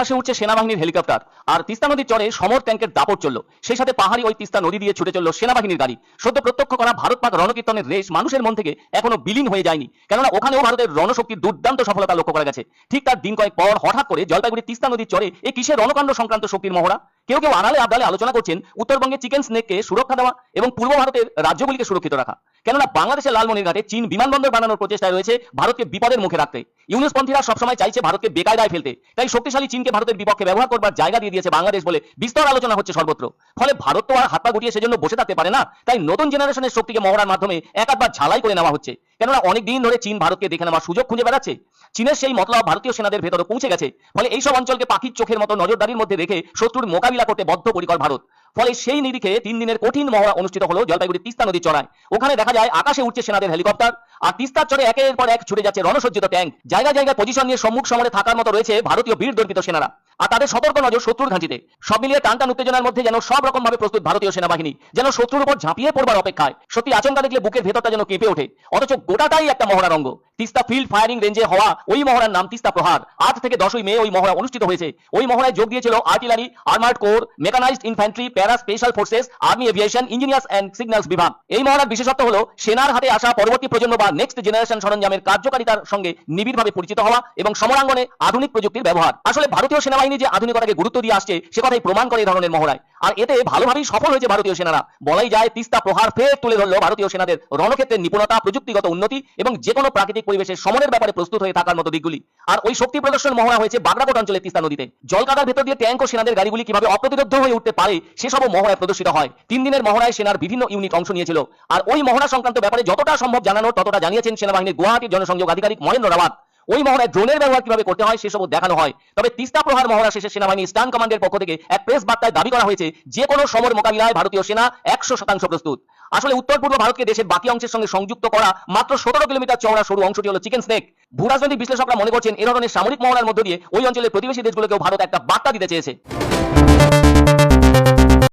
আকাশে উঠছে সেনাবাহিনীর হেলিকপ্টার। আর তিস্তা নদীর চরে সমর ট্যাঙ্কের দাপট চলল। সেই সাথে পাহাড়ি ওই তিস্তা নদী দিয়ে ছুটে চলল সেনাবাহিনীর গাড়ি। সদ্য প্রত্যক্ষ করা ভারত পাক রণকীর্তনের রেশ মানুষের মন থেকে এখনও বিলীন হয়ে যায়নি। কেননা ওখানেও ভারতের রণশক্তির দুর্দান্ত সফলতা লক্ষ্য করা গেছে। ঠিক তার দিন কয়েক পর হঠাৎ করে জলপাইগুড়ি তিস্তা নদীর চরে এ কিসের রণকাণ্ড সংক্রান্ত শক্তির মহড়া? কেউ কেউ আড়ালে আবডালে আলোচনা করছেন উত্তরবঙ্গে চিকেন স্নেককে সুরক্ষা দেওয়া এবং পূর্ব ভারতের রাজ্যগুলিকে সুরক্ষিত রাখা। কেননা বাংলাদেশের লালমনিরঘাটে চীন বিমানবন্দর বানানোর প্রচেষ্টায় রয়েছে ভারতকে বিপদের মুখে রাখতে। ইউনুসপন্থীরা সবসময় চাইছে ভারতকে বেকায়দায় ফেলতে। তাই শক্তিশালী চীনকে ভারতের বিপক্ষে ব্যবহার করবার জায়গা দিয়ে দিয়েছে বাংলাদেশ বলে বিস্তর আলোচনা হচ্ছে সর্বত্র। ফলে ভারত তো আর হাত পা গুটিয়ে সেজন্য বসে থাকতে পারে না। তাই নতুন জেনারেশনের শক্তিকে মহড়ার মাধ্যমে এক আধবার ঝালাই করে নেওয়া হচ্ছে। কেননা অনেক দিন ধরে চীন ভারতকে দেখে নেওয়ার সুযোগ খুঁজে বেড়াচ্ছে। চীনের সেই মতলব ভারতীয় সেনাদের ভেতরে পৌঁছে গেছে। ফলে এইসব অঞ্চলকে পাখির চোখের মতো নজরদারির মধ্যে রেখে শত্রুর মোকাবিলা করতে বদ্ধপরিকর ভারত। ফলে সেই নিরিখে তিন দিনের কঠিন মহড়া অনুষ্ঠিত হলো জলপাইগুড়ি তিস্তা নদীর চড়ায়। ওখানে দেখা যায় আকাশে উঠছে সেনাদের হেলিকপ্টার। আর তিস্তার চড়ে একের পর এক ছুটে যাচ্ছে রণসজ্জিত ট্যাঙ্ক। জায়গা জায়গায় পজিশন নিয়ে সম্মুখ সমরে থাকার মতো রয়েছে ভারতীয় বীর দর্পিত সেনারা। আর তাদের সতর্ক নজর শত্রুর ঘাঁচিতে। সব মিলিয়ে টান টান উত্তেজনার মধ্যে যেন সব রকম ভাবে প্রস্তুত ভারতীয় সেনাবাহিনী, যেন শত্রুর উপর ঝাঁপিয়ে পড়বার অপেক্ষায়। সত্যি আচমকা দেখলে বুকের ভেতরটা যেন কেঁপে ওঠে। অথচ গোটাটাই একটা মহড়ার রঙ্গ তিস্তা ফিল্ড ফায়ারিং রেঞ্জে হওয়া ওই মহড়ার নাম তিস্তা প্রহার। আট থেকে দশই মে ওই মহড়া অনুষ্ঠিত হয়েছে। ওই মহড়ায় যোগ দিয়েছিল artillery armoured corps mechanised infantry para special forces army aviation engineers and signals বিভাগ। এই মহড়ার বিশেষত্ব হলো, সেনার হাতে আসা পরবর্তী প্রজন্ম বা নেক্সট জেনারেশন সরঞ্জামের কার্যকারিতার সঙ্গে নিবিড়ভাবে পরিচিত হওয়া এবং সমরাঙ্গনে আধুনিক প্রযুক্তির ব্যবহার। আসলে ভারতীয় সেনাবাহিনী যে আধুনিকতাকে গুরুত্ব দিয়ে আসছে, সে কথাই প্রমাণ করে এই ধরনের মহড়ায়। আর এতে ভালোভাবেই সফল হয়েছে ভারতীয় সেনারা। বলাই যায়, তিস্তা প্রহার ফের তুলে ধরলো ভারতীয় সেনাদের রণক্ষেত্রের নিপুণতা, প্রযুক্তিগত উন্নতি এবং যে কোনো প্রাকৃতিক পরিবেশের সমনের ব্যাপারে প্রস্তুত হয়ে থাকার মতো দিকগুলি। আর ওই শক্তি প্রদর্শন মহড়া হয়েছে বাগরাকোট অঞ্চলের তিস্তা নদীতে। জলকাদার ভেতর দিয়ে ট্যাঙ্ক ও সেনাদের গাড়িগুলি কীভাবে অপ্রতিরোধ হয়ে উঠতে পারে, সেসবও মহড়ায় প্রদর্শিত হয়। তিন দিনের মহড়ায় সেনার বিভিন্ন ইউনিট অংশ নিয়েছিল। আর ওই মহড়া সংক্রান্ত ব্যাপারে যতটা সম্ভব জানানোর ততটা জানিয়েছেন সেনাবাহিনীর গুয়াহাটির জনসংযোগ আধিকারিক মহেন্দ্র রাওয়াত। ওই মহড়ায় ড্রোনের ব্যবহার কীভাবে করতে হয় সেসব দেখানো হয়। তবে তিস্তা প্রহার মহড়া শেষে সেনাবাহিনী স্টান কমান্ডের পক্ষ থেকে এক প্রেস বার্তায় দাবি করা হয়েছে, যে কোনো সমর মোকাবিলায় ভারতীয় সেনা একশো শতাংশ প্রস্তুত। আসলে উত্তর পূর্ব ভারতকে দেশের বাকি অংশের সঙ্গে সংযুক্ত করা মাত্র সতেরো কিলোমিটার চওড়া সরু অংশটি হলো চিকেন স্নেক। ভূরাজনৈতিক বিশ্লেষকরা মনে করছেন, এ ধরনের সামরিক মহড়ার মধ্য দিয়ে ওই অঞ্চলের প্রতিবেশী দেশগুলোকেও ভারত একটা বার্তা দিতে চেয়েছে।